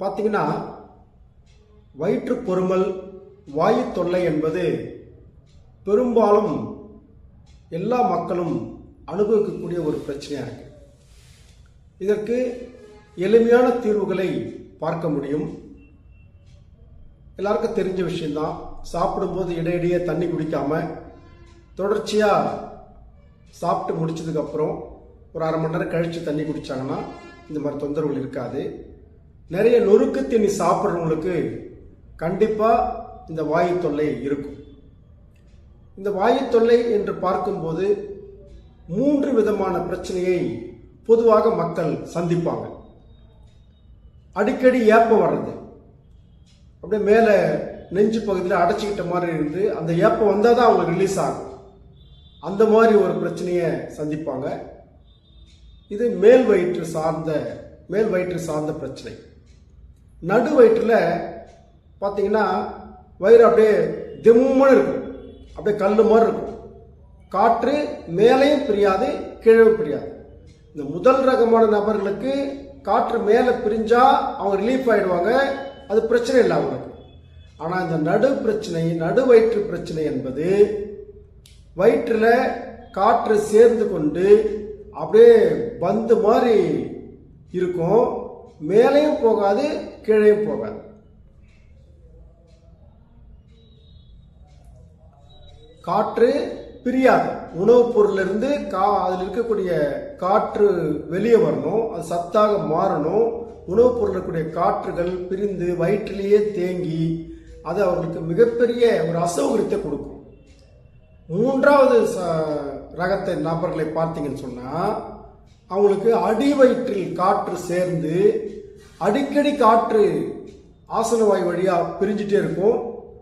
பார்த்தீங்கன்னா வயிற்று பொறுமல் வாயு தொல்லை என்பது பெரும்பாலும் எல்லா மக்களும் அனுபவிக்கக்கூடிய ஒரு பிரச்சனையாக இருக்கு. இதற்கு எளிமையான தீர்வுகளை பார்க்க முடியும். எல்லாருக்கும் தெரிஞ்ச விஷயம்தான். சாப்பிடும்போது இடையிடையே தண்ணி குடிக்காம தொடர்ச்சியாக சாப்பிட்டு முடிச்சதுக்கப்புறம் ஒரு அரை மணி நேரம் கழித்து தண்ணி குடித்தாங்கன்னா இந்த மாதிரி தொந்தரவுகள் இருக்காது. நிறைய நொறுக்கு தண்ணி சாப்பிட்றவங்களுக்கு கண்டிப்பாக இந்த வாயு தொல்லை இருக்கும். இந்த வாயு தொல்லை என்று பார்க்கும்போது மூன்று விதமான பிரச்சனையை பொதுவாக மக்கள் சந்திப்பாங்க. அடிக்கடி ஏப்பம் வர்றது. அப்படியே மேலே நெஞ்சு பகுதியில் அடைச்சிக்கிட்ட மாதிரி இருந்து அந்த ஏப்பம் வந்தால் தான் அவங்களுக்கு ரிலீஸ் ஆகும். அந்த மாதிரி ஒரு பிரச்சனையை சந்திப்பாங்க. இது மேல் வயிற்று சார்ந்த மேல் வயிற்று சார்ந்த பிரச்சனை. நடு வயிற்றில் பார்த்தீங்கன்னா வயிறு அப்படியே திம்முன்னு இருக்கும். அப்படியே கல் மாதிரி இருக்கும். காற்று மேலேயும் பிரியாது கீழே பிரியாது. இந்த முதல் ரகமான நபர்களுக்கு காற்று மேலே பிரிஞ்சால் அவங்க ரிலீஃப் ஆகிடுவாங்க அது பிரச்சனை இல்லை அவங்களுக்கு. ஆனால் இந்த நடு பிரச்சனை நடு வயிற்று பிரச்சனை என்பது வயிற்றில் காற்று சேர்ந்து கொண்டு அப்படியே பந்து மாதிரி இருக்கும். மேலேயும் போகாது கீழே போகாது காற்று பிரியாது. உணவுப் பொருளிலிருந்து கா அதில் இருக்கக்கூடிய காற்று வெளியே வரணும். அது சத்தாக மாறணும். உணவுப் பொருளில் இருக்கக்கூடிய காற்றுகள் பிரிந்து வயிற்றிலேயே தேங்கி அது அவர்களுக்கு மிகப்பெரிய ஒரு அசௌகரியத்தை கொடுக்கும். மூன்றாவது ச- ரகத்தை நபர்களை பார்த்தீங்கன்னு சொன்னால் அவங்களுக்கு அடி வயிற்றில் காற்று சேர்ந்து அடிக்கடி காற்று ஆசனவாய் வழியாக பிரிஞ்சிட்டே இருக்கும்.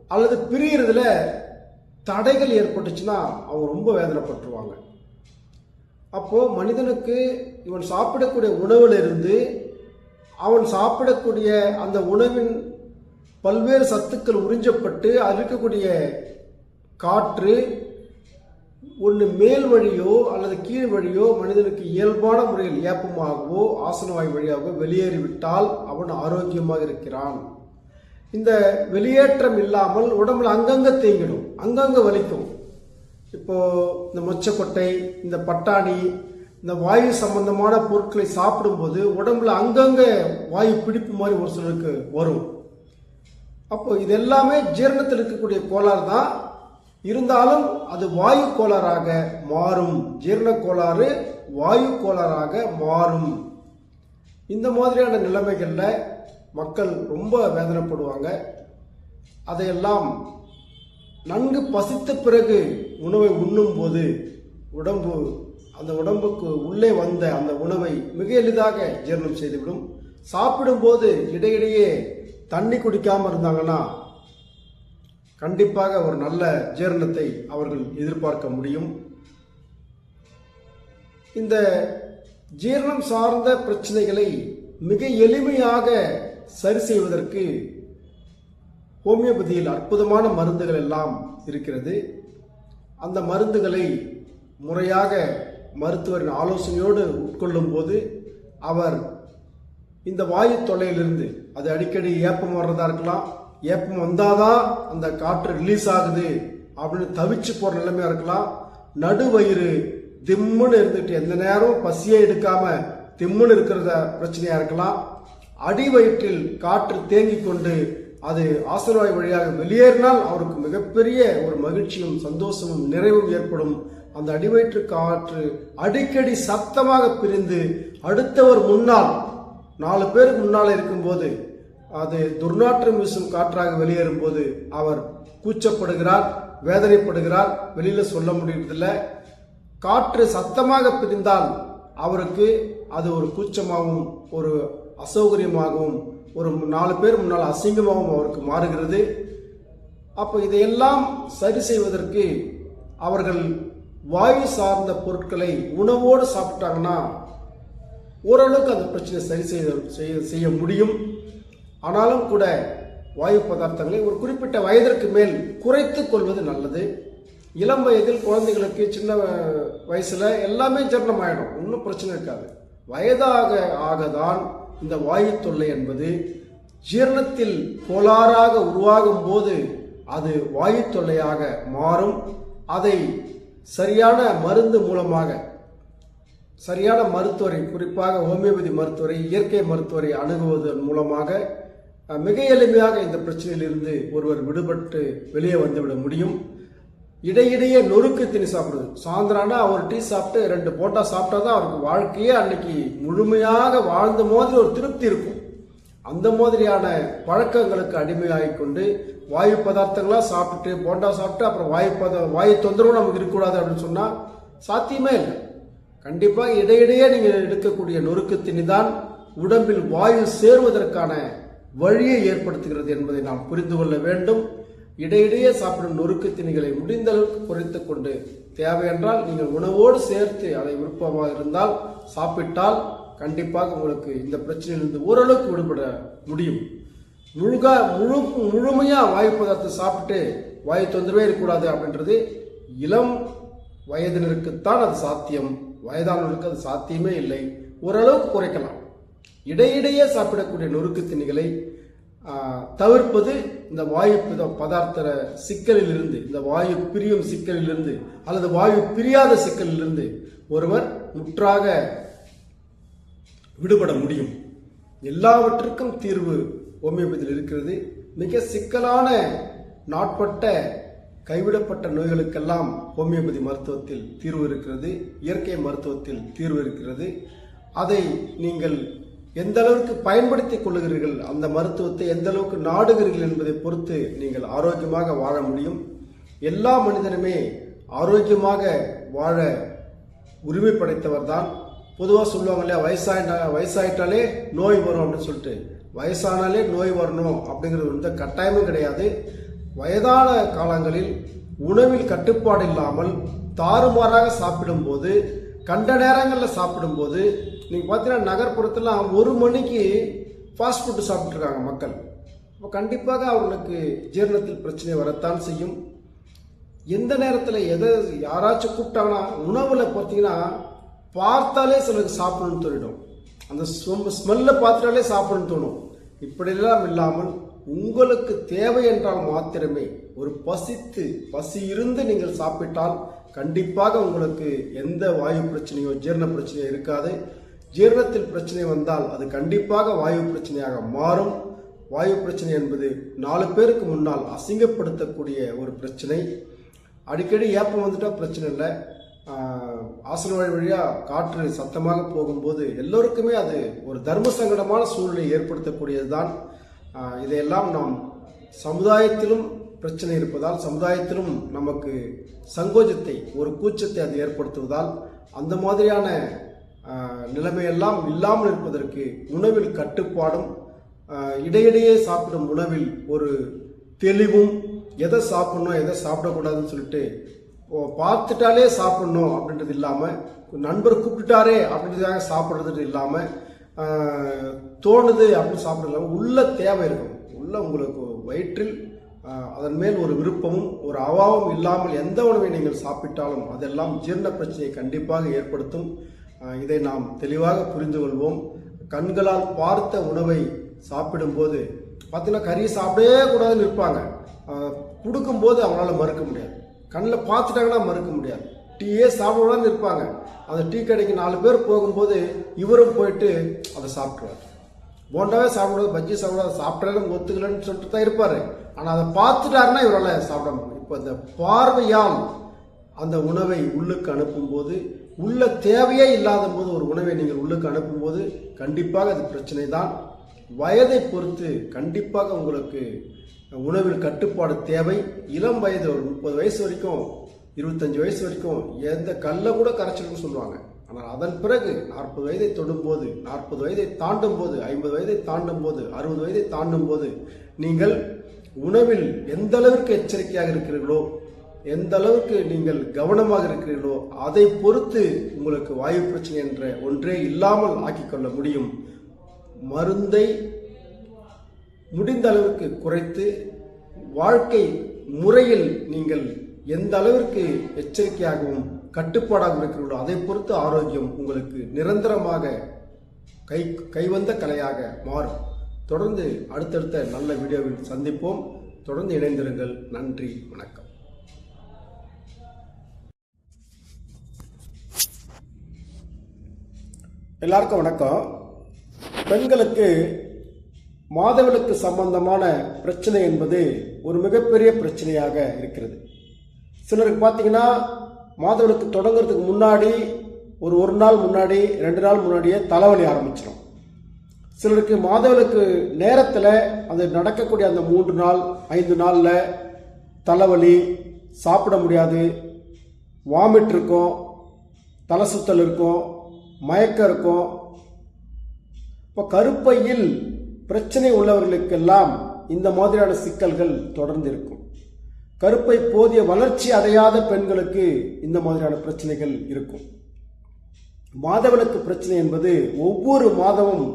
அல்லது பிரியறதுல தடைகள் ஏற்பட்டுச்சுன்னா அவங்க ரொம்ப வேதனைப்பட்டுருவாங்க. அப்போது மனிதனுக்கு இவன் சாப்பிடக்கூடிய உணவுல இருந்து அவன் சாப்பிடக்கூடிய அந்த உணவின் பல்வேறு சத்துக்கள் உறிஞ்சப்பட்டு அதில் இருக்கக்கூடிய காற்று ஒன்று மேல் வழியோ அல்லது கீழ் வழியோ மனிதனுக்கு இயல்பான முறையில் ஏப்பமாகவோ ஆசனவாய் வழியாகவோ வெளியேறிவிட்டால் அவன் ஆரோக்கியமாக இருக்கிறான். இந்த வெளியேற்றம் இல்லாமல் உடம்புல அங்கங்கே தேங்கிடும் அங்கங்கே வலிக்கும். இப்போ இந்த மொச்சக்கொட்டை இந்த பட்டாணி இந்த வாயு சம்பந்தமான பொருட்களை சாப்பிடும்போது உடம்புல அங்கங்கே வாயு பிடிப்பு மாதிரி ஒரு சிலருக்கு வரும். அப்போ இது எல்லாமே ஜீரணத்தில் இருக்கக்கூடிய கோளாறு தான் இருந்தாலும் அது வாயு கோளாறாக மாறும். ஜீரண கோளாறு வாயு கோளாறாக மாறும். இந்த மாதிரியான நிலைமைகளில் மக்கள் ரொம்ப வேதனைப்படுவாங்க. அதையெல்லாம் நன்கு பசித்த பிறகு உணவை உண்ணும்போது உடம்பு அந்த உடம்புக்கு உள்ளே வந்த அந்த உணவை மிக எளிதாக ஜீரணம் செய்துவிடும். சாப்பிடும்போது இடையிடையே தண்ணி குடிக்காமல் இருந்தாங்கன்னா கண்டிப்பாக ஒரு நல்ல ஜீரணத்தை அவர்கள் எதிர்பார்க்க முடியும். இந்த ஜீரணம் சார்ந்த பிரச்சனைகளை மிக எளிமையாக சரி செய்வதற்கு ஹோமியோபதியில் அற்புதமான மருந்துகள் எல்லாம் இருக்கிறது. அந்த மருந்துகளை முறையாக மருத்துவரின் ஆலோசனையோடு உட்கொள்ளும் போது அவர் இந்த வாயு தொல்லையிலிருந்து அது அடிக்கடி ஏப்பம் வர்றதா இருக்கலாம் ஏப்பம் வந்தாதான் அந்த காற்று ரிலீஸ் ஆகுது அப்படின்னு தவிச்சு போற நிலைமையா இருக்கலாம். நடுவயிறு திம்முன்னு இருந்துட்டு எந்த நேரம் பசியே எடுக்காம திம்முன்னு இருக்கிறத பிரச்சனையா இருக்கலாம். அடி வயிற்றில் காற்று தேங்கிக் கொண்டு அது ஆசனவாய் வழியாக வெளியேறினால் அவருக்கு மிகப்பெரிய ஒரு மகிழ்ச்சியும் சந்தோஷமும் நிறைவும் ஏற்படும். அந்த அடிவயிற்று காற்று அடிக்கடி சத்தமாக பிரிந்து அடுத்தவர் முன்னால் நாலு பேருக்கு முன்னால் இருக்கும்போது அது துர்நாற்றம் வீசும் காற்றாக வெளியேறும் போது அவர் கூச்சப்படுகிறார் வேதனைப்படுகிறார். வெளியில சொல்ல முடியறதில்லை. காற்று சத்தமாக பிரிந்தால் அவருக்கு அது ஒரு கூச்சமாகவும் ஒரு அசௌகரியமாகவும் ஒரு நாலு பேர் முன்னால் அசிங்கமாகவும் அவருக்கு மாறுகிறது. அப்போ இதையெல்லாம் சரி செய்வதற்கு அவர்கள் வாயு சார்ந்த பொருட்களை உணவோடு சாப்பிட்டாங்கன்னா ஓரளவுக்கு அந்த பிரச்சனை சரி செய்ய செய்ய செய்ய முடியும். ஆனாலும் கூட வாயு பதார்த்தங்களை ஒரு குறிப்பிட்ட வயதிற்கு மேல் குறைத்து கொள்வது நல்லது. இளம் வயதில் குழந்தைகளுக்கு சின்ன வயசில் எல்லாமே ஜீரணம் ஆகிடும் ஒன்றும் பிரச்சனை இருக்காது. வயதாக ஆகதான் இந்த வாயு தொல்லை என்பது ஜீரணத்தில் கோளாறாக உருவாகும் போது அது வாயு தொல்லையாக மாறும். அதை சரியான மருந்து மூலமாக சரியான மருத்துவரை குறிப்பாக ஹோமியோபதி மருத்துவரை இயற்கை மருத்துவரை அணுகுவதன் மூலமாக மிக எளிமையாக இந்த பிரச்சனையிலிருந்து ஒருவர் விடுபட்டு வெளியே வந்துவிட முடியும். இடையிடையே நொறுக்கு திணி சாப்பிடுது. சாயந்தரம்னா ஒரு டீ சாப்பிட்டு ரெண்டு போட்டா சாப்பிட்டா தான் அவருக்கு வாழ்க்கையே அன்னைக்கு முழுமையாக வாழ்ந்த மாதிரி ஒரு திருப்தி இருக்கும். அந்த மாதிரியான பழக்கங்களுக்கு அடிமையாகி கொண்டு வாயு பதார்த்தங்களா சாப்பிட்டுட்டு போண்டா சாப்பிட்டு அப்புறம் வாயு பத வாயு தொந்தரவு நமக்கு இருக்கக்கூடாது அப்படின்னு சொன்னா சாத்தியமே இல்லை. கண்டிப்பாக இடையிடையே நீங்கள் எடுக்கக்கூடிய நொறுக்கு திணி தான் உடம்பில் வாயு சேருவதற்கான வழியை ஏற்படுத்துகிறது என்பதை நாம் புரிந்து கொள்ள வேண்டும். இடையிடையே சாப்பிடும் நொறுக்கு திணிகளை முடிந்த அளவுக்கு குறைத்து கொண்டு தேவையென்றால் நீங்கள் உணவோடு சேர்த்து அதை விருப்பமாக இருந்தால் சாப்பிட்டால் கண்டிப்பாக உங்களுக்கு இந்த பிரச்சனையிலிருந்து ஓரளவுக்கு விடுபட முடியும். முழுகா முழு முழுமையாக வாயு பதார்த்தத்தை சாப்பிட்டு வாயு தொந்தரவே இருக்கக்கூடாது அப்படின்றது இளம் வயதினருக்குத்தான் அது சாத்தியம். வயதானவர்களுக்கு அது சாத்தியமே இல்லை. ஓரளவுக்கு குறைக்கலாம். இடையிடையே சாப்பிடக்கூடிய நொறுக்கு திணிகளை தவிர்ப்பது இந்த வாயு பதார்த்த சிக்கலிலிருந்து இந்த வாயு பிரியும் சிக்கலிலிருந்து அல்லது வாயு பிரியாத சிக்கலிலிருந்து ஒருவர் முற்றாக விடுபட முடியும். எல்லாவற்றுக்கும் தீர்வு ஹோமியோபதியில் இருக்கிறது. மிக சிக்கலான நாட்பட்ட கைவிடப்பட்ட நோய்களுக்கெல்லாம் ஹோமியோபதி மருத்துவத்தில் தீர்வு இருக்கிறது. இயற்கை மருத்துவத்தில் தீர்வு இருக்கிறது. அதை நீங்கள் எந்த அளவுக்கு பயன்படுத்திக் கொள்ளுகிறீர்கள் அந்த மருத்துவத்தை எந்த அளவுக்கு நாடுகிறீர்கள் என்பதை பொறுத்து நீங்கள் ஆரோக்கியமாக வாழ முடியும். எல்லா மனிதனுமே ஆரோக்கியமாக வாழ உரிமை படைத்தவர் தான் பொதுவாக சொல்லுவாங்க இல்லையா வயசாயிட்டா வயசாயிட்டாலே நோய் வரும் அப்படின்னு சொல்லிட்டு. வயசானாலே நோய் வரணும் அப்படிங்கிறது எந்த கட்டாயமும் கிடையாது. வயதான காலங்களில் உணவில் கட்டுப்பாடு இல்லாமல் தாறுமாறாக சாப்பிடும்போது கண்ட நேரங்களில் சாப்பிடும்போது நீங்கள் பார்த்தீங்கன்னா நகர்ப்புறத்தில் ஒரு மணிக்கு ஃபாஸ்ட் ஃபுட்டு சாப்பிட்ருக்காங்க மக்கள். இப்போ கண்டிப்பாக அவர்களுக்கு ஜீரணத்தில் பிரச்சனை வரத்தான் செய்யும். எந்த நேரத்தில் எதை யாராச்சும் கூப்பிட்டாங்கன்னா உணவில் பார்த்தீங்கன்னா பார்த்தாலே சிலருக்கு சாப்பிடணும்னு தோணிடும். அந்த ஸ்மெல்லை பார்த்துட்டாலே சாப்பிடணும்னு தோணும். இப்படியெல்லாம் இல்லாமல் உங்களுக்கு தேவை என்றால் மாத்திரமே ஒரு பசித்து பசி இருந்து நீங்கள் சாப்பிட்டால் கண்டிப்பாக உங்களுக்கு எந்த வாயு பிரச்சனையோ ஜீரண பிரச்சனையோ இருக்காது. ஜீரணத்தில் பிரச்சனை வந்தால் அது கண்டிப்பாக வாயு பிரச்சனையாக மாறும். வாயு பிரச்சனை என்பது நாலு பேருக்கு முன்னால் அசிங்கப்படுத்தக்கூடிய ஒரு பிரச்சனை. அடிக்கடி ஏப்பம் வந்துட்டால் பிரச்சனை இல்லை. ஆசன வழி வழியாக காற்று சத்தமாக போகும்போது எல்லோருக்குமே அது ஒரு தர்ம சங்கடமான சூழ்நிலை ஏற்படுத்தக்கூடியது தான் இதையெல்லாம் நாம் சமுதாயத்திலும் பிரச்சனை இருப்பதால் சமுதாயத்திலும் நமக்கு சங்கோஜத்தை ஒரு கூச்சத்தை அது ஏற்படுத்துவதால் அந்த மாதிரியான நிலைமையெல்லாம் இல்லாமல் இருப்பதற்கு உணவில் கட்டுப்பாடும் இடையிடையே சாப்பிடும் உணவில் ஒரு தெளிவும் எதை சாப்பிடணும் எதை சாப்பிடக்கூடாதுன்னு சொல்லிட்டு ஓ, பார்த்துட்டாலே சாப்பிட்ணும் அப்படின்றது இல்லாமல் நண்பர் கூப்பிட்டுட்டாரே அப்படின்றதுக்காக சாப்பிட்றது இல்லாமல் தோணுது அப்படின்னு சாப்பிட இல்லாமல் உள்ள தேவை இருக்கும் உள்ள உங்களுக்கு வயிற்றில் அதன் மேல் ஒரு விருப்பமும் ஒரு அவாவும் இல்லாமல் எந்த உணவை நீங்கள் சாப்பிட்டாலும் அதெல்லாம் ஜீரண பிரச்சனையை கண்டிப்பாக ஏற்படுத்தும். இதை நாம் தெளிவாக புரிந்து கொள்வோம். கண்களால் பார்த்த உணவை சாப்பிடும்போது பார்த்தீங்கன்னா கறி சாப்பிடவே கூடாதுன்னு இருப்பாங்க. கொடுக்கும்போது அவங்களால மறுக்க முடியாது. கண்ணில் பார்த்துட்டாங்கன்னா மறுக்க முடியாது. டீயே சாப்பிடக்கூடாதுன்னு இருப்பாங்க. அந்த டீ கடைக்கு நாலு பேர் போகும்போது இவரும் போயிட்டு அதை சாப்பிட்ருவார் போண்டாவே சாப்பிடாது பஜ்ஜி சாப்பிடாது சாப்பிட்டாலும் ஒத்துக்கலன்னு சொல்லிட்டு தான் இருப்பார். ஆனால் அதை பார்த்துட்டாருன்னா இவரால் சாப்பிட முடியும். இப்போ இந்த பார்வையால் அந்த உணவை உள்ளுக்கு அனுப்பும்போது உள்ள தேவையே இல்லாத போது ஒரு உணவை நீங்கள் உள்ளுக்கு அனுப்பும்போது கண்டிப்பாக அது பிரச்சனை தான் வயதை பொறுத்து கண்டிப்பாக உங்களுக்கு உணவில் கட்டுப்பாடு தேவை. இளம் வயது ஒரு முப்பது வயசு வரைக்கும் இருபத்தஞ்சு வயசு வரைக்கும் எந்த கல்லை கூட கரைச்சிடும்னு சொல்லுவாங்க. ஆனால் அதன் பிறகு நாற்பது வயதை தொடும்போது நாற்பது வயதை தாண்டும் போது ஐம்பது வயதை தாண்டும் போது அறுபது வயதை தாண்டும் போது நீங்கள் உணவில் எந்த அளவிற்கு எச்சரிக்கையாக இருக்கிறீர்களோ எந்த அளவுக்கு நீங்கள் கவனமாக இருக்கிறீர்களோ அதை பொறுத்து உங்களுக்கு வாயு பிரச்சனை என்ற ஒன்றே இல்லாமல் ஆக்கிக்கொள்ள முடியும். மருந்தை முடிந்த அளவுக்கு குறைத்து வாழ்க்கை முறையில் நீங்கள் எந்த அளவிற்கு எச்சரிக்கையாகவும் கட்டுப்பாடாக இருக்கிறீர்களோ அதை பொறுத்து ஆரோக்கியம் உங்களுக்கு நிரந்தரமாக கை கைவந்த கலையாக மாறும். தொடர்ந்து அடுத்தடுத்த நல்ல வீடியோவில் சந்திப்போம். தொடர்ந்து இணைந்திருங்கள். நன்றி. வணக்கம். எல்லாருக்கும் வணக்கம். பெண்களுக்கு மாதவிலக்கு சம்பந்தமான பிரச்சனை என்பது ஒரு மிகப்பெரிய பிரச்சனையாக இருக்கிறது. சிலருக்கு பார்த்தீங்கன்னா மாதவிலக்கு தொடங்குறதுக்கு முன்னாடி ஒரு ஒரு நாள் முன்னாடி ரெண்டு நாள் முன்னாடியே தலைவலி ஆரம்பிச்சிடும் சிலருக்கு மாதவிலக்கு நேரத்தில் அது நடக்கக்கூடிய அந்த மூன்று நாள் ஐந்து நாளில் தலைவலி சாப்பிட முடியாது வாமிட் இருக்கும் தலை சுத்தல் இருக்கும் மயக்கம் இருக்கும் இப்போ கருப்பையில் பிரச்சனை உள்ளவர்களுக்கெல்லாம் இந்த மாதிரியான சிக்கல்கள் தொடர்ந்து இருக்கும் கருப்பை போதிய வளர்ச்சி அடையாத பெண்களுக்கு இந்த மாதிரியான பிரச்சனைகள் இருக்கும். மாதவிலக்கு பிரச்சனை என்பது ஒவ்வொரு மாதமும்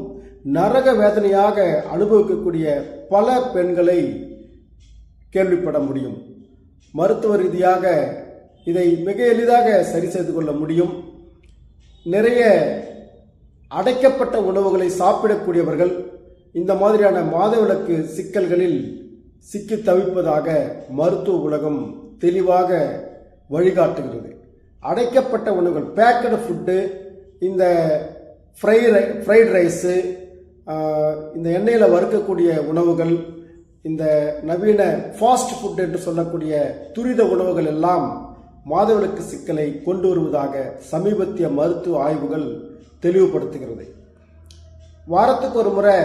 நரக வேதனையாக அனுபவிக்கக்கூடிய பல பெண்களை கேள்விப்பட முடியும். மருத்துவ ரீதியாக இதை மிக எளிதாக சரி செய்து கொள்ள முடியும். நிறைய அடைக்கப்பட்ட உணவுகளை சாப்பிடக்கூடியவர்கள் இந்த மாதிரியான மாதவிலக்கு சிக்கல்களில் சிக்கி தவிப்பதாக மருத்துவ உலகம் தெளிவாக வழிகாட்டுகிறது. அடைக்கப்பட்ட உணவுகள் பேக்கடு ஃபுட்டு இந்த ஃப்ரை ஃப்ரைட் ரைஸு இந்த எண்ணெயில் வறுக்கக்கூடிய உணவுகள் இந்த நவீன ஃபாஸ்ட் ஃபுட் என்று சொல்லக்கூடிய துரித உணவுகள் எல்லாம் மாதவிலக்கு சிக்கலை கொண்டு வருவதாக சமீபத்திய மருத்துவ ஆய்வுகள் தெளிவுபடுத்துகிறது. வாரத்துக்கு ஒரு முறை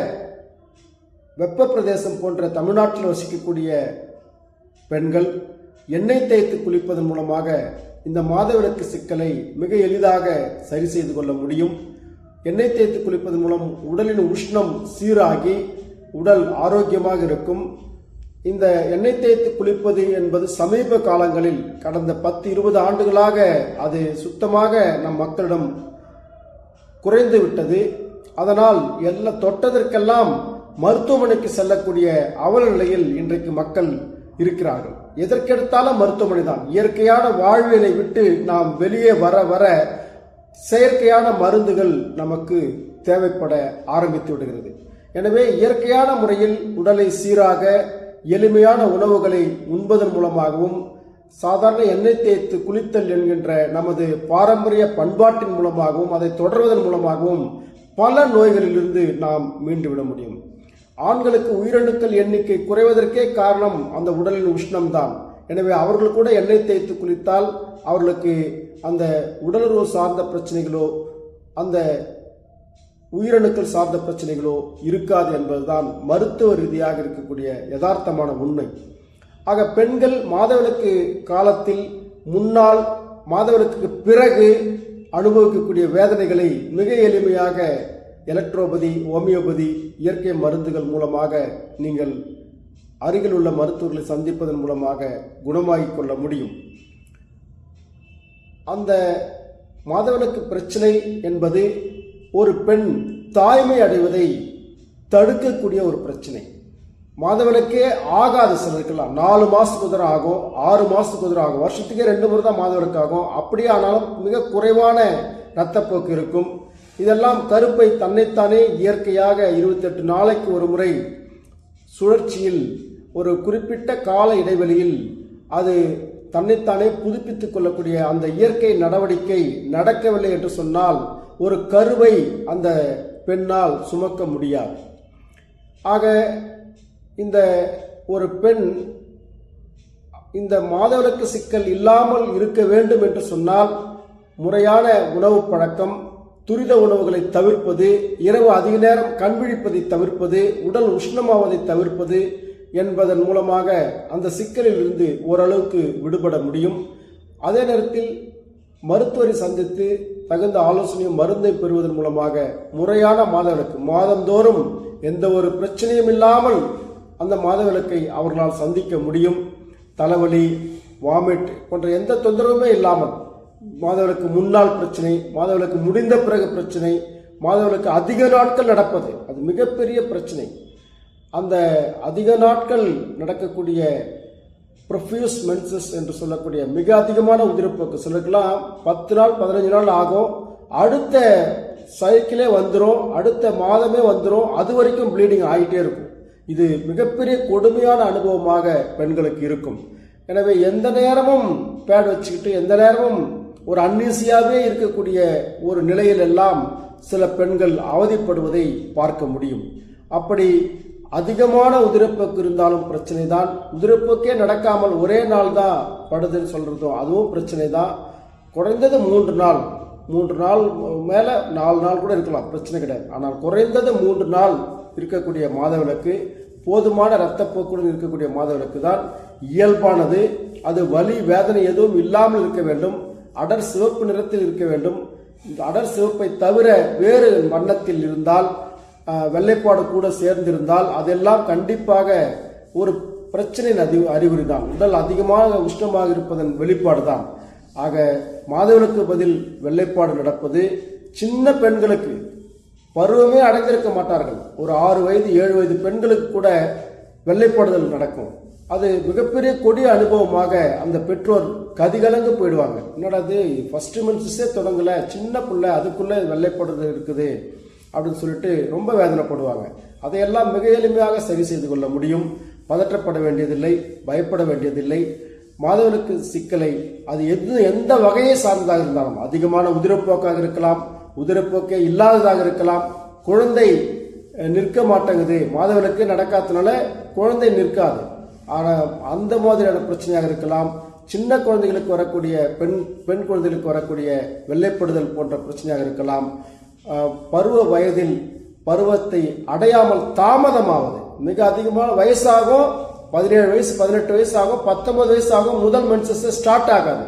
வெப்ப பிரதேசம் போன்ற தமிழ்நாட்டில் வசிக்கக்கூடிய பெண்கள் எண்ணெய் தேய்த்து குளிப்பதன் மூலமாக இந்த மாதவிலக்கு சிக்கலை மிக எளிதாக சரி செய்து கொள்ள முடியும். எண்ணெய் தேய்த்து குளிப்பதன் மூலம் உடலின் உஷ்ணம் சீராகி உடல் ஆரோக்கியமாக இருக்கும். இந்த எண்ணெய் தேய்த்து குளிப்பது என்பது சமீப காலங்களில் கடந்த பத்து இருபது ஆண்டுகளாக அது சுத்தமாக நம் மக்களிடம் குறைந்து விட்டது. அதனால் எல்லா தொட்டதற்கெல்லாம் மருத்துவமனைக்கு செல்லக்கூடிய அவல நிலையில் இன்றைக்கு மக்கள் இருக்கிறார்கள். எதற்கெடுத்தாலும் மருத்துவமனை தான். இயற்கையான வாழ்வியலை விட்டு நாம் வெளியே வர வர செயற்கையான மருந்துகள் நமக்கு தேவைப்பட ஆரம்பித்து விடுகிறது. எனவே இயற்கையான முறையில் உடலை சீராக எளிமையான உணவுகளை உண்பதன் மூலமாகவும் சாதாரண எண்ணெய் தேய்த்து குளித்தல் என்கின்ற நமது பாரம்பரிய பண்பாட்டின் மூலமாகவும் அதை தொடர்வதன் மூலமாகவும் பல நோய்களிலிருந்து நாம் மீண்டுவிட முடியும். ஆண்களுக்கு உயிரணுக்கள் எண்ணிக்கை குறைவதற்கே காரணம் அந்த உடலின் உஷ்ணம்தான். எனவே அவர்கள் கூட எண்ணெய் தேய்த்து குளித்தால் அவர்களுக்கு அந்த உடலுறவு சார்ந்த பிரச்சனைகளோ அந்த உயிரணுக்கள் சார்ந்த பிரச்சனைகளோ இருக்காது என்பதுதான் மருத்துவ ரீதியாக இருக்கக்கூடிய யதார்த்தமான உண்மை. ஆக பெண்கள் மாதவிலக்கு காலத்தில் முன்னால் மாதவிலக்கு பிறகு அனுபவிக்கக்கூடிய வேதனைகளை மிக எளிமையாக எலக்ட்ரோபதி ஹோமியோபதி இயற்கை மருந்துகள் மூலமாக நீங்கள் அருகில் உள்ள மருத்துவர்களை சந்திப்பதன் மூலமாக குணமாகிக் கொள்ள முடியும். அந்த மாதவிலக்கு பிரச்சனை என்பது ஒரு பெண் தாய்மை அடைவதை தடுக்கக்கூடிய ஒரு பிரச்சனை. மாதவிலக்கே ஆகாத சிலருக்கெல்லாம். நாலு மாதத்துக்கு தடவை ஆகும் ஆறு மாதத்துக்கு தடவை ஆகும். வருஷத்துக்கே ரெண்டு முறை தான் மாதவிலக்கு ஆகும். அப்படியே ஆனாலும் மிக குறைவான இரத்தப்போக்கு இருக்கும். இதெல்லாம் கருப்பை தன்னைத்தானே இயற்கையாக இருபத்தெட்டு நாளைக்கு ஒரு முறை சுழற்சியில் ஒரு குறிப்பிட்ட கால இடைவெளியில் அது தன்னைத்தானே புதுப்பித்துக் கொள்ளக்கூடிய அந்த இயற்கை நடவடிக்கை நடக்கவில்லை என்று சொன்னால் ஒரு கருவை அந்த பெண்ணால் சுமக்க முடியாது. ஆக இந்த ஒரு பெண் இந்த மாதவிலக்கு சிக்கல் இல்லாமல் இருக்க வேண்டும் என்று சொன்னால் முறையான உணவு பழக்கம் துரித உணவுகளை தவிர்ப்பது இரவு அதிக நேரம் கண்விழிப்பதை தவிர்ப்பது உடல் உஷ்ணமாவதை தவிர்ப்பது என்பதன் மூலமாக அந்த சிக்கலில் இருந்து ஓரளவுக்கு விடுபட முடியும். அதே நேரத்தில் மருத்துவரை சந்தித்து தகுந்த ஆலோசனையும் மருந்தை பெறுவதன் மூலமாக முறையான மாதவிலக்கு மாதந்தோறும் எந்த ஒரு பிரச்சனையும் இல்லாமல் அந்த மாதவிலக்கை அவர்களால் சந்திக்க முடியும். தலைவலி வாமிட் போன்ற எந்த தொந்தரவுமே இல்லாமல் மாதவிலக்கு முன்னாள் பிரச்சனை மாதவிலக்கு முடிந்த பிறகு பிரச்சனை மாதவிலக்கு அதிக நாட்கள் நடப்பது அது மிகப்பெரிய பிரச்சனை. அந்த அதிக நாட்கள் நடக்கக்கூடிய ப்ரொஃபியூஸ் மென்சஸ் என்று சொல்லக்கூடிய மிக அதிகமான உதிரப்போக்கு. சிலருக்கெல்லாம் பத்து நாள் பதினஞ்சு நாள் ஆகும். அடுத்த சைக்கிளே வந்துடும் அடுத்த மாதமே வந்துடும் அது வரைக்கும் ப்ளீடிங் ஆகிட்டே இருக்கும். இது மிகப்பெரிய கொடுமையான அனுபவமாக பெண்களுக்கு இருக்கும். எனவே எந்த நேரமும் பேட் வச்சுக்கிட்டு எந்த நேரமும் ஒரு அன்னீசியாகவே இருக்கக்கூடிய ஒரு நிலையில் எல்லாம் சில பெண்கள் அவதிப்படுவதை பார்க்க முடியும். அப்படி அதிகமான உதிரப்போக்கு இருந்தாலும் பிரச்சனை தான் உதிரப்போக்கே நடக்காமல் ஒரே நாள் தான் படுதுன்னு சொல்கிறதும் அதுவும் பிரச்சனை தான் குறைந்தது மூன்று நாள். மூன்று நாள் மேலே நாலு நாள் கூட இருக்கலாம். பிரச்சனை கிடையாது. ஆனால் குறைந்தது மூன்று நாள் இருக்கக்கூடிய மாதவிலக்கு போதுமான இரத்தப்போக்குடன் இருக்கக்கூடிய மாதவிலக்கு தான் இயல்பானது. அது வலி வேதனை எதுவும் இல்லாமல் இருக்க வேண்டும். அடர் சிவப்பு நிறத்தில் இருக்க வேண்டும். இந்த அடர் சிவப்பை தவிர வேறு வண்ணத்தில் இருந்தால் வெள்ளைப்பாடு கூட சேர்ந்திருந்தால் அதெல்லாம் கண்டிப்பாக ஒரு பிரச்சனையின் அறி அறிகுறி தான் உடல் அதிகமாக உஷ்ணமாக இருப்பதன் வெளிப்பாடு தான் ஆக மாதவனுக்கு பதில் வெள்ளைப்பாடு நடப்பது சின்ன பெண்களுக்கு பருவமே அடைந்திருக்க மாட்டார்கள். ஒரு ஆறு வயது ஏழு வயது பெண்களுக்கு கூட வெள்ளைப்படுதல் நடக்கும். அது மிகப்பெரிய கொடிய அனுபவமாக அந்த பெற்றோர் கதிகலங்கு போயிடுவாங்க. என்னடா இது ஃபர்ஸ்ட் மென்சஸே தொடங்கலை சின்ன பிள்ளை அதுக்குள்ளே வெள்ளைப்படுதல் இருக்குது. அப்படின்னு சொல்லிட்டு ரொம்ப வேதனைப்படுவாங்க. அதையெல்லாம் மிக எளிமையாக சரி செய்து கொள்ள முடியும். பதற்றப்பட வேண்டியதில்லை பயப்பட வேண்டியதில்லை. மாதவனுக்கு சிக்கலை அது எது எந்த வகையை சார்ந்ததாக இருந்தாலும் அதிகமான உதிரப்போக்காக இருக்கலாம் உதிரப்போக்கே இல்லாததாக இருக்கலாம். குழந்தை நிற்க மாட்டேங்குது. மாதவனுக்கு நடக்காதனால குழந்தை நிற்காது. ஆனால் அந்த மாதிரியான பிரச்சனையாக இருக்கலாம். சின்ன குழந்தைகளுக்கு வரக்கூடிய பெண் பெண் குழந்தைகளுக்கு வரக்கூடிய வெள்ளைப்படுதல் போன்ற பிரச்சனையாக இருக்கலாம். பருவ வயதில் பருவத்தை அடையாமல் தாமதமாவது. மிக அதிகமான வயசாகும் பதினேழு வயசு பதினெட்டு வயசு ஆகும் பத்தொன்பது வயசு ஆகும் முதல் மென்சஸ் ஸ்டார்ட் ஆகாது.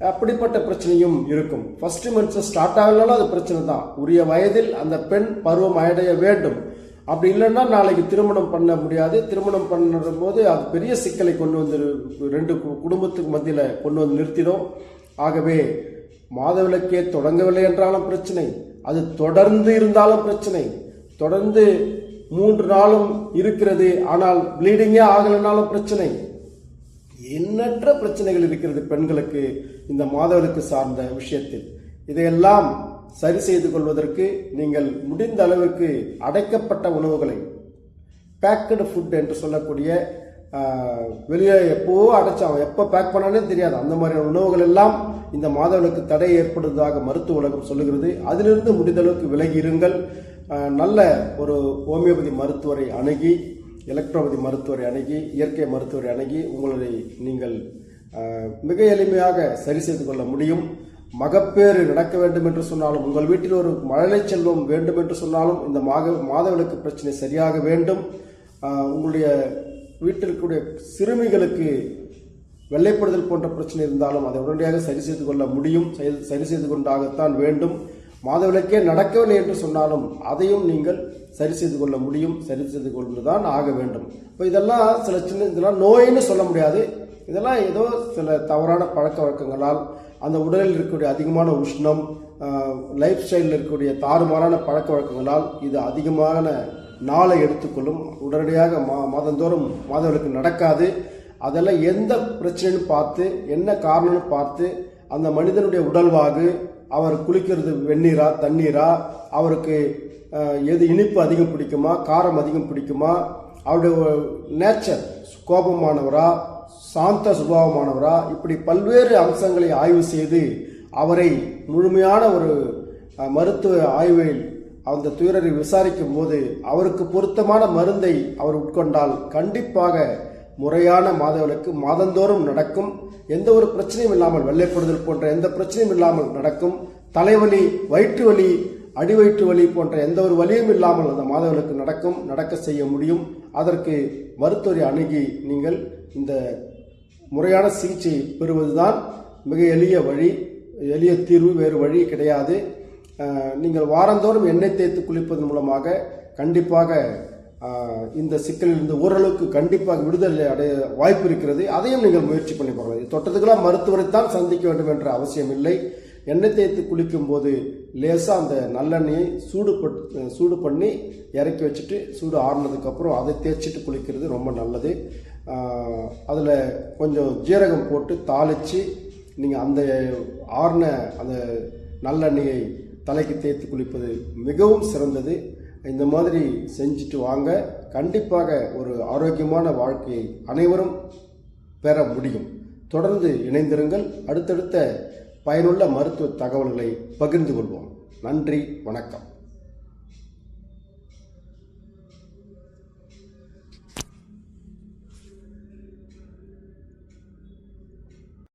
அப்படிப்பட்ட பிரச்சனையும் இருக்கும். ஃபர்ஸ்ட் மென்சஸ் ஸ்டார்ட் ஆகலனாலும் அது பிரச்சனை தான். உரிய வயதில் அந்த பெண் பருவம் அடைய வேண்டும். அப்படி இல்லைன்னா நாளைக்கு திருமணம் பண்ண முடியாது. திருமணம் பண்ணுற போது அது பெரிய சிக்கலை கொண்டு வந்து ரெண்டு கு- குடும்பத்துக்கு மத்தியில் கொண்டு வந்து நிறுத்திடும். ஆகவே மாதவிலக்கே தொடங்கவில்லை என்றாலும் பிரச்சனை. அது தொடர்ந்து இருந்தாலும் பிரச்சனை. தொடர்ந்து மூன்று நாளும் இருக்கிறது ஆனால் ப்ளீடிங்கே ஆகலைனாலும் பிரச்சனை. எண்ணற்ற பிரச்சனைகள் இருக்கிறது பெண்களுக்கு இந்த மாதவிலக்கு சார்ந்த விஷயத்தில். இதையெல்லாம் சரி செய்து கொள்வதற்கு நீங்கள் முடிந்த அளவுக்கு அடைக்கப்பட்ட உணவுகளை பேக்கடு ஃபுட் என்று சொல்லக்கூடிய வெளியே எப்போவோ அடைச்சான் எப்போ பேக் பண்ணானே தெரியாது. அந்த மாதிரியான உணவுகள் எல்லாம் இந்த மாதவிலக்கு தடை ஏற்படுவதாக மருத்துவ உலகம் சொல்லுகிறது. அதிலிருந்து முடிந்தளவுக்கு விலகி இருங்கள் நல்ல ஒரு ஹோமியோபதி மருத்துவரை அணுகி எலக்ட்ரோபதி மருத்துவரை அணுகி இயற்கை மருத்துவரை அணுகி உங்களை நீங்கள் மிக எளிமையாக சரி செய்து கொள்ள முடியும். மகப்பேறு நடக்க வேண்டும் என்று சொன்னாலும் உங்கள் வீட்டில் ஒரு மழலை செல்வம் வேண்டும் என்று சொன்னாலும் இந்த மாக மாதவிளக்கு பிரச்சனை சரியாக வேண்டும். உங்களுடைய வீட்டில் இருக்கக்கூடிய சிறுமிகளுக்கு வெள்ளைப்படுதல் போன்ற பிரச்சனை இருந்தாலும் அதை உடனடியாக சரி செய்து கொள்ள முடியும். சரி செய்து கொண்டாகத்தான் வேண்டும். மாதவிலக்கே நடக்கவில்லை என்று சொன்னாலும் அதையும் நீங்கள் சரி செய்து கொள்ள முடியும். சரி செய்து கொண்டுதான் ஆக வேண்டும். இப்போ இதெல்லாம் சில சின்ன இதெல்லாம் நோயின்னு சொல்ல முடியாது. இதெல்லாம் ஏதோ சில தவறான பழக்க வழக்கங்களால் அந்த உடலில் இருக்கக்கூடிய அதிகமான உஷ்ணம் லைஃப் ஸ்டைலில் இருக்கக்கூடிய தாறுமாறான பழக்க வழக்கங்களால் இது அதிகமான நாளை எடுத்துக்கொள்ளும். உடனடியாக மா மாதந்தோறும் மாதவிலக்கு நடக்காது. அதெல்லாம் எந்த பிரச்சனைன்னு பார்த்து என்ன காரணம்னு பார்த்து அந்த மனிதனுடைய உடல்வாகு அவர் குளிக்கிறது வெந்நீரா தண்ணீரா அவருக்கு எது இனிப்பு அதிகம் பிடிக்குமா காரம் அதிகம் பிடிக்குமா அவருடைய நேச்சர் கோபமானவரா சாந்த சுபாவமானவரா இப்படி பல்வேறு அம்சங்களை ஆய்வு செய்து அவரை முழுமையான ஒரு மருத்துவ ஆய்வில் அந்த துயரரை விசாரிக்கும் போது அவருக்கு பொருத்தமான மருந்தை அவர் உட்கொண்டால் கண்டிப்பாக முறையான மாதவிலக்கு மாதந்தோறும் நடக்கும். எந்த ஒரு பிரச்சனையும் இல்லாமல் வெள்ளைப்படுதல் போன்ற எந்த பிரச்சனையும் இல்லாமல் நடக்கும். தலைவலி வயிற்று வலி அடிவயிற்று வலி போன்ற எந்த ஒரு வலியும் இல்லாமல் அந்த மாதவிலக்கு நடக்கும் நடக்க செய்ய முடியும். அதற்கு மருத்துவரை அணுகி நீங்கள் இந்த முறையான சிகிச்சை பெறுவதுதான் மிக எளிய வழி. எளிய தீர்வு வேறு வழி கிடையாது. நீங்கள் வாரந்தோறும் எண்ணெய் தேய்த்து குளிப்பதன் மூலமாக கண்டிப்பாக இந்த சிக்கலிலிருந்து ஓரளவுக்கு கண்டிப்பாக விடுதலை அடைய வாய்ப்பு இருக்கிறது. அதையும் நீங்கள் முயற்சி பண்ணி பார்க்கலாம். இது தொட்டதுக்கெல்லாம் மருத்துவரைத்தான் சந்திக்க வேண்டும் என்ற அவசியம் இல்லை. எண்ணெய் தேய்த்து குளிக்கும் போது லேசாக அந்த நல்லெண்ணெயை சூடு பட்- சூடு பண்ணி இறக்கி வச்சுட்டு சூடு ஆறுனதுக்கப்புறம் அதை தேய்ச்சிட்டு குளிக்கிறது ரொம்ப நல்லது. அதில் கொஞ்சம் ஜீரகம் போட்டு தாளித்து நீங்கள் அந்த ஆறின அந்த நல்லெண்ணெயை தலைக்கு தேய்த்து குளிப்பது மிகவும் சிறந்தது. இந்த மாதிரி செஞ்சுட்டு வாங்க. கண்டிப்பாக ஒரு ஆரோக்கியமான வாழ்க்கையை அனைவரும் பெற முடியும். தொடர்ந்து இணைந்திருங்கள். அடுத்தடுத்த பயனுள்ள மருத்துவ தகவல்களை பகிர்ந்து கொள்வோம். நன்றி. வணக்கம்.